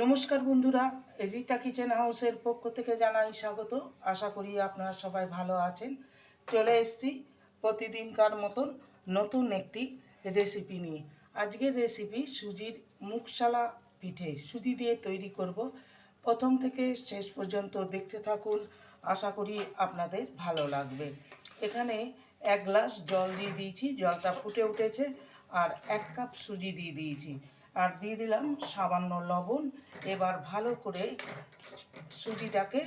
নমস্কার বন্ধুরা, রীতা কিচেন হাউসের পক্ষ থেকে জানাই স্বাগত। আশা করি আপনারা সবাই ভালো আছেন। চলে এসছি প্রতিদিনকার মতন নতুন একটি রেসিপি নিয়ে। আজকের রেসিপি সুজির মুখশালা পিঠে, সুজি দিয়ে তৈরি করব। প্রথম থেকে শেষ পর্যন্ত দেখতে থাকুন, আশা করি আপনাদের ভালো লাগবে। এখানে এক গ্লাস জল দিয়ে দিয়েছি, জলটা ফুটে উঠেছে, আর এক কাপ সুজি দিয়ে দিয়েছি। আর দিয়ে দিলাম সামান্য লবণ। এবার ভালো করে সুজিটাকে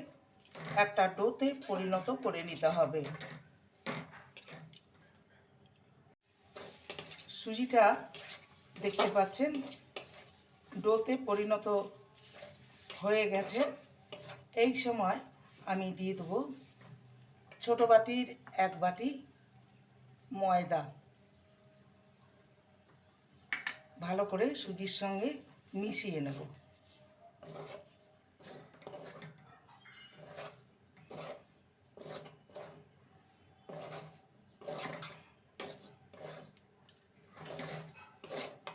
একটা ডোতে পরিণত করে নিতে হবে। সুজিটা দেখতে পাচ্ছেন, ডোতে পরিণত হয়ে গেছে। এই সময় আমি দিয়ে দেবো ছোটো বাটির এক বাটি ময়দা। ভালো করে সুজির সঙ্গে মিশিয়ে নেব।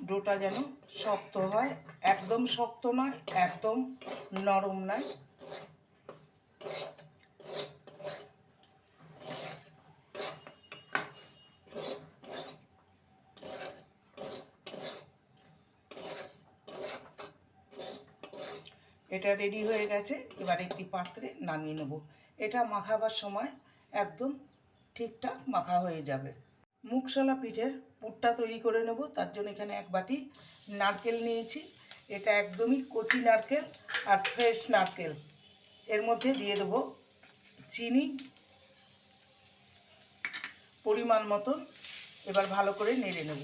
ডোটা যেন শক্ত হয়। একদম শক্ত নয়, একদম নরম নয়। এটা রেডি হয়ে গেছে, এবার একটি পাত্রে নামিয়ে নেব। এটা মাখাবার সময় একদম ঠিকঠাক মাখা হয়ে যাবে। মুখশলা পিঠের পুরটা তৈরি করে নেব, তার জন্য এখানে এক বাটি নারকেল নিয়েছি। এটা একদমই কচি নারকেল আর ফ্রেশ নারকেল। এর মধ্যে দিয়ে দেবো চিনি পরিমাণ মতন। এবার ভালো করে নেড়ে নেব।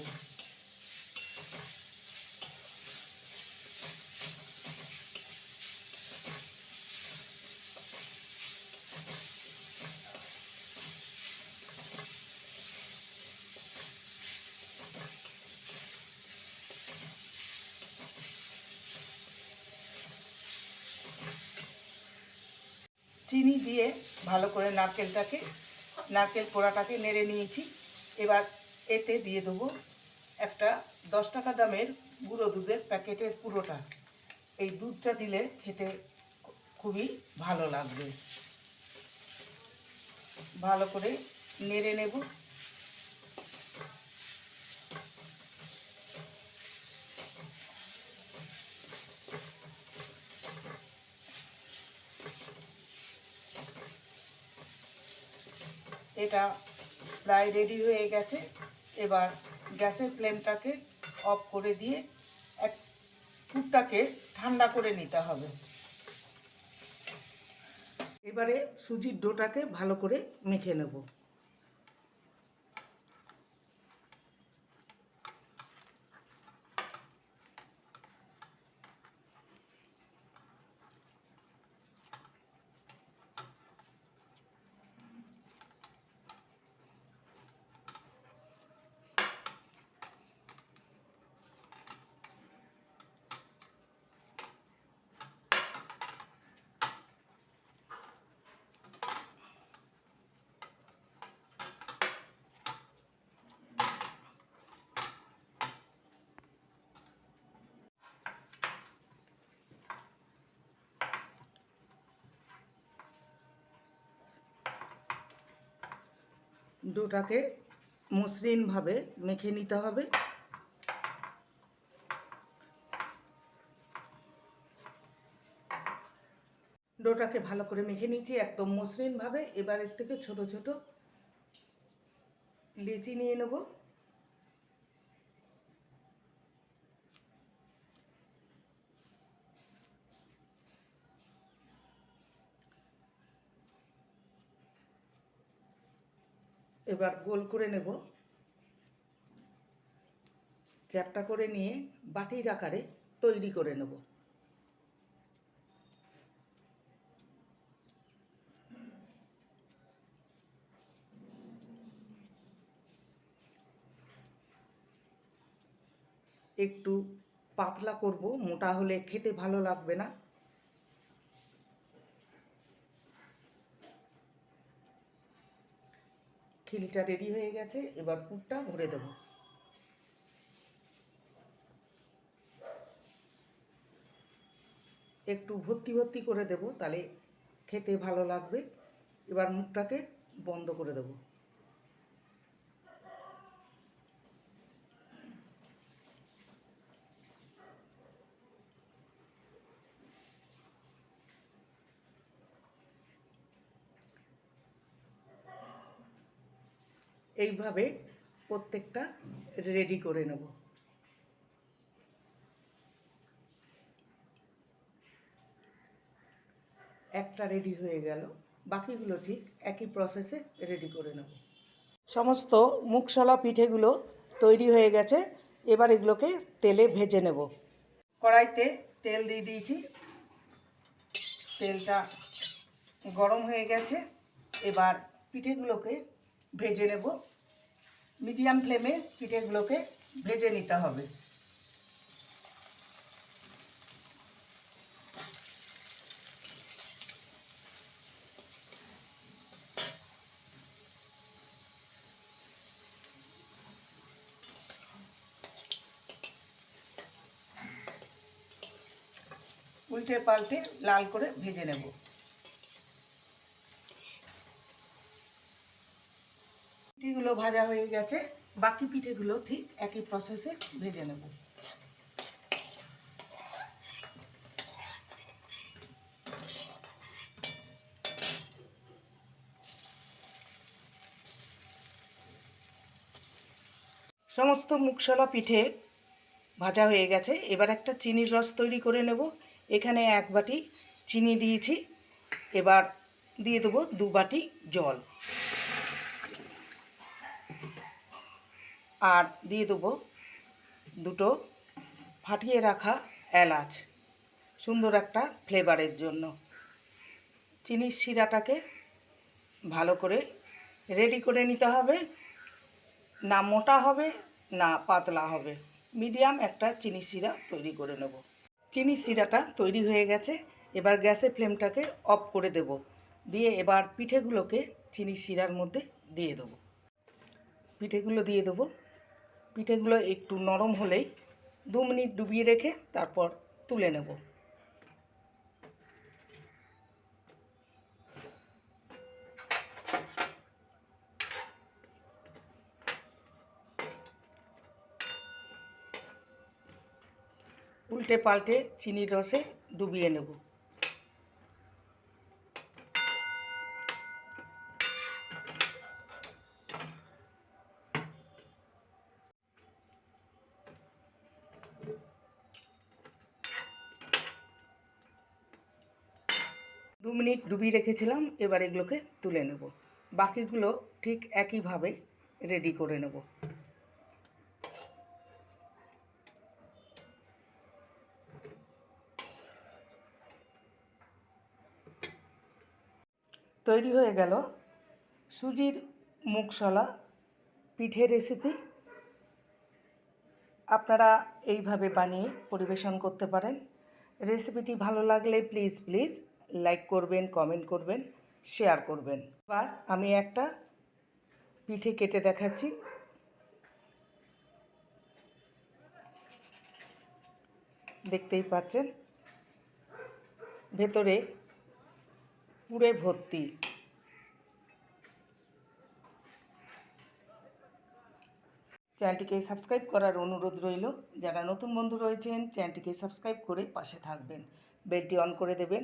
চিনি দিয়ে ভালো করে নারকেলটাকে, নারকেল পোড়াটাকে নেড়ে নিয়েছি। এবার এতে দিয়ে দেবো একটা দশ টাকা দামের গুঁড়ো দুধের প্যাকেটের পুরোটা। এই দুধটা দিলে খেতে খুবই ভালো লাগবে। ভালো করে নেড়ে নেব। এটা প্রায় রেডি হয়ে গেছে। এবার গ্যাসের ফ্লেমটাকে অফ করে দিয়ে এক ফুটটাকে ঠান্ডা করে নিতে হবে। এবারে সুজির ডোটাকে ভালো করে মেখে নেব। ডোটাকে মসৃণভাবে মেখে নিতে হবে। ডোটাকে ভালো করে মেখে নিয়েছি একদম মসৃণভাবে। এবারের থেকে ছোট ছোট লেচি নিয়ে নেব। এবার গোল করে নেব। চ্যাপটা করে নিয়ে বাটির আকারে তৈরি করে নেব। একটু পাতলা করব, মোটা হলে খেতে ভালো লাগবে না। খিলিটা রেডি হয়ে গেছে, এবার পুরটা ভরে দেবো। একটু ভর্তি ভর্তি করে দেব, তাহলে খেতে ভালো লাগবে। এবার মুখটাকে বন্ধ করে দেব। এইভাবে প্রত্যেকটা রেডি করে নেব। একটা রেডি হয়ে গেল, বাকিগুলো ঠিক একই প্রসেসে রেডি করে নেব। সমস্ত মুখশলা পিঠেগুলো তৈরি হয়ে গেছে, এবার এগুলোকে তেলে ভেজে নেব। কড়াইতে তেল দিয়ে দিয়েছি। তেলটা গরম হয়ে গেছে, এবার পিঠেগুলোকে ভেজে নেব। মিডিয়াম ফ্লেমে পিঠেগুলোকে ভেজে নিতে হবে। উল্টে পাল্টে লাল করে ভেজে নেব। পিঠেগুলো ভাজা হয়ে গেছে। বাকি পিঠেগুলো ঠিক একই প্রসেসে ভেজে নেব। সমস্ত মুখশলা পিঠে ভাজা হয়ে গেছে। এবার একটা চিনির রস তৈরি করে নেব। এখানে এক বাটি চিনি দিয়েছি। এবার দিয়ে দেবো দু বাটি জল। আর দিয়ে দেবো দুটো ফাটিয়ে রাখা এলাচ, সুন্দর একটা ফ্লেভারের জন্য। চিনির শিরাটাকে ভালো করে রেডি করে নিতে হবে। না মোটা হবে, না পাতলা হবে। মিডিয়াম একটা চিনি শিরা তৈরি করে নেব। চিনি শিরাটা তৈরি হয়ে গেছে। এবার গ্যাসের ফ্লেমটাকে অফ করে দেব। দিয়ে এবার পিঠেগুলোকে চিনি শিরার মধ্যে দিয়ে দেবো। পিঠেগুলো দিয়ে দেবো। পিঠেগুলো একটু নরম হলেই দু মিনিট ডুবিয়ে রেখে তারপর তুলে নেব। উল্টে পাল্টে চিনির রসে ডুবিয়ে নেব। দু মিনিট ডুবিয়ে রেখেছিলাম, এবার এগুলোকে তুলে নেব। বাকিগুলো ঠিক একইভাবে রেডি করে নেব। তৈরি হয়ে গেল সুজির মুগশলা পিঠে রেসিপি আপনারা এইভাবে বানিয়ে পরিবেশন করতে পারেন। রেসিপিটি ভালো লাগলে প্লিজ প্লিজ লাইক করবেন কমেন্ট করবেন শেয়ার করবেন। এবার আমি একটা পিঠে কেটে দেখাচ্ছি। দেখতেই পাচ্ছেন? ভেতরে পুরে ভর্তি। চ্যানেলটিকে সাবস্ক্রাইব করার অনুরোধ রইল। যারা নতুন বন্ধু রয়েছেন, চ্যানেলটিকে সাবস্ক্রাইব করে পাশে থাকবেন। বেলটি অন করে দেবেন।